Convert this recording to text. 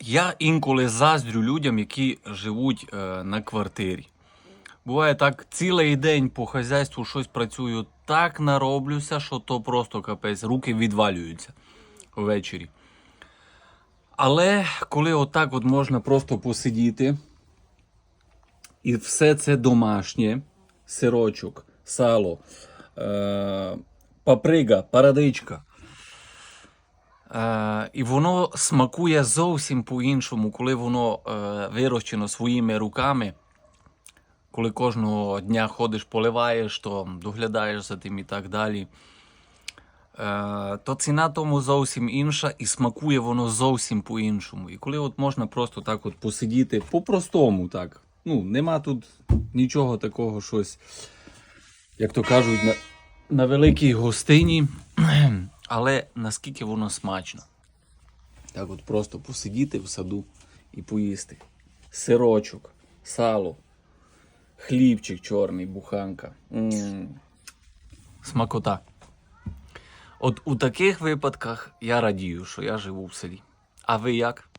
Я інколи заздрю людям, які живуть е, на квартирі. Буває так, цілий день по хазяйству щось працюю, так нароблюся, що то просто капець, руки відвалюються ввечері. Але коли отак от можна просто посидіти, і все це домашнє, сирочок, сало, е- паприга, парадичка. Е, і воно смакує зовсім по-іншому, коли воно е, вирощено своїми руками. Коли кожного дня ходиш, поливаєш, то доглядаєш за тим і так далі. Е, то ціна тому зовсім інша, і смакує воно зовсім по-іншому. І коли от можна просто так от посидіти по-простому, так. Ну, нема тут нічого такого щось, як то кажуть, на, на великій гостині. Але наскільки воно смачно. Так от просто посидіти в саду і поїсти. Сирочок, сало, хлібчик чорний, буханка. м Смакота. От у таких випадках я радію, що я живу в селі. А ви як?